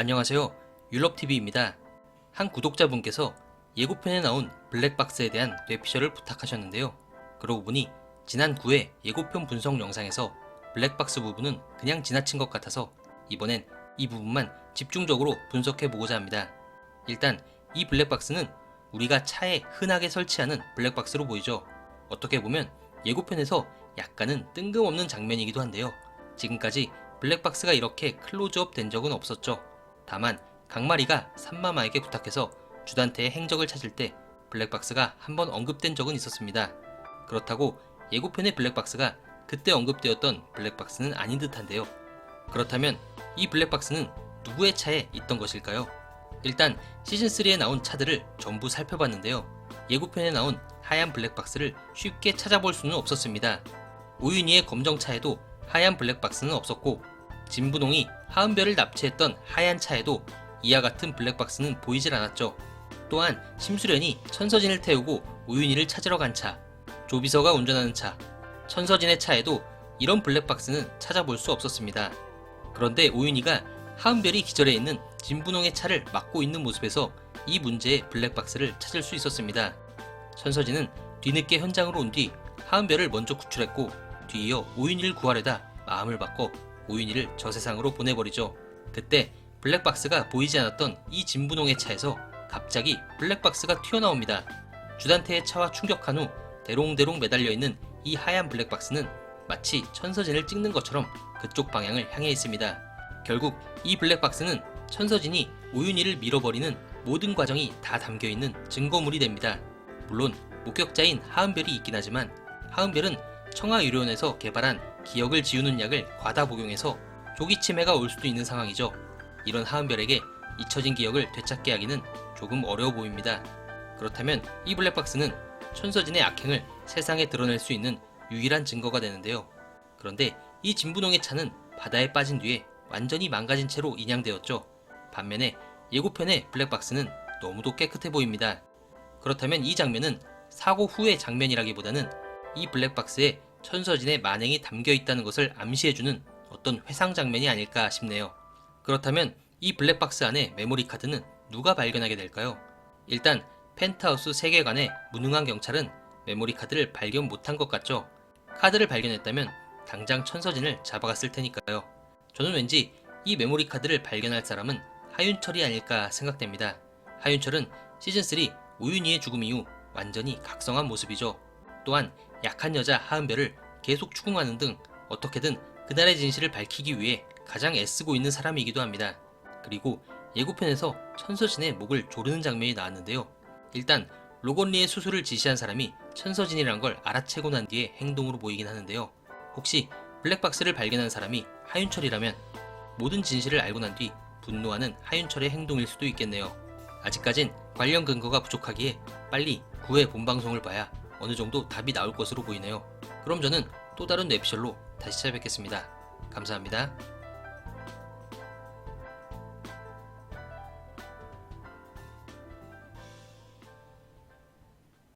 안녕하세요. 율럽TV입니다. 한 구독자분께서 예고편에 나온 블랙박스에 대한 뇌피셜을 부탁하셨는데요. 그러고 보니 지난 9회 예고편 분석 영상에서 블랙박스 부분은 그냥 지나친 것 같아서 이번엔 이 부분만 집중적으로 분석해 보고자 합니다. 일단 이 블랙박스는 우리가 차에 흔하게 설치하는 블랙박스로 보이죠. 어떻게 보면 예고편에서 약간은 뜬금없는 장면이기도 한데요. 지금까지 블랙박스가 이렇게 클로즈업 된 적은 없었죠. 다만 강마리가 산마마에게 부탁해서 주단태의 행적을 찾을 때 블랙박스가 한번 언급된 적은 있었습니다. 그렇다고 예고편의 블랙박스가 그때 언급되었던 블랙박스는 아닌 듯한데요. 그렇다면 이 블랙박스는 누구의 차에 있던 것일까요? 일단 시즌3에 나온 차들을 전부 살펴봤는데요. 예고편에 나온 하얀 블랙박스를 쉽게 찾아볼 수는 없었습니다. 오윤희의 검정차에도 하얀 블랙박스는 없었고 진분홍이 하은별을 납치했던 하얀 차에도 이와 같은 블랙박스는 보이질 않았죠. 또한 심수련이 천서진을 태우고 오윤희를 찾으러 간 차, 조비서가 운전하는 차, 천서진의 차에도 이런 블랙박스는 찾아볼 수 없었습니다. 그런데 오윤희가 하은별이 기절해 있는 진분홍의 차를 막고 있는 모습에서 이 문제의 블랙박스를 찾을 수 있었습니다. 천서진은 뒤늦게 현장으로 온 뒤 하은별을 먼저 구출했고 뒤이어 오윤희를 구하려다 마음을 바꿔 오윤희를 저 세상으로 보내버리죠. 그때 블랙박스가 보이지 않았던 이 진분홍의 차에서 갑자기 블랙박스가 튀어나옵니다. 주단태의 차와 충격한 후 대롱대롱 매달려 있는 이 하얀 블랙박스는 마치 천서진을 찍는 것처럼 그쪽 방향을 향해 있습니다. 결국 이 블랙박스는 천서진이 오윤희를 밀어버리는 모든 과정이 다 담겨 있는 증거물이 됩니다. 물론 목격자인 하은별이 있긴 하지만 하은별은 청아의료원에서 개발한 기억을 지우는 약을 과다 복용해서 조기 치매가 올 수도 있는 상황이죠. 이런 하은별에게 잊혀진 기억을 되찾게 하기는 조금 어려워 보입니다. 그렇다면 이 블랙박스는 천서진의 악행을 세상에 드러낼 수 있는 유일한 증거가 되는데요. 그런데 이 진분홍의 차는 바다에 빠진 뒤에 완전히 망가진 채로 인양되었죠. 반면에 예고편의 블랙박스는 너무도 깨끗해 보입니다. 그렇다면 이 장면은 사고 후의 장면이라기보다는 이 블랙박스에 천서진의 만행이 담겨 있다는 것을 암시해주는 어떤 회상 장면이 아닐까 싶네요. 그렇다면 이 블랙박스 안에 메모리 카드는 누가 발견하게 될까요? 일단 펜트하우스 세계관의 무능한 경찰은 메모리 카드를 발견 못한 것 같죠? 카드를 발견했다면 당장 천서진을 잡아갔을 테니까요. 저는 왠지 이 메모리 카드를 발견할 사람은 하윤철이 아닐까 생각됩니다. 하윤철은 시즌3 우윤희의 죽음 이후 완전히 각성한 모습이죠. 또한 약한 여자 하은별을 계속 추궁하는 등 어떻게든 그날의 진실을 밝히기 위해 가장 애쓰고 있는 사람이기도 합니다. 그리고 예고편에서 천서진의 목을 조르는 장면이 나왔는데요. 일단 로건리의 수술을 지시한 사람이 천서진이란 걸 알아채고 난 뒤에 행동으로 보이긴 하는데요. 혹시 블랙박스를 발견한 사람이 하윤철이라면 모든 진실을 알고 난 뒤 분노하는 하윤철의 행동일 수도 있겠네요. 아직까진 관련 근거가 부족하기에 빨리 9회 본방송을 봐야 어느 정도 답이 나올 것으로 보이네요. 그럼 저는 또 다른 뇌피셜로 다시 찾아뵙겠습니다. 감사합니다.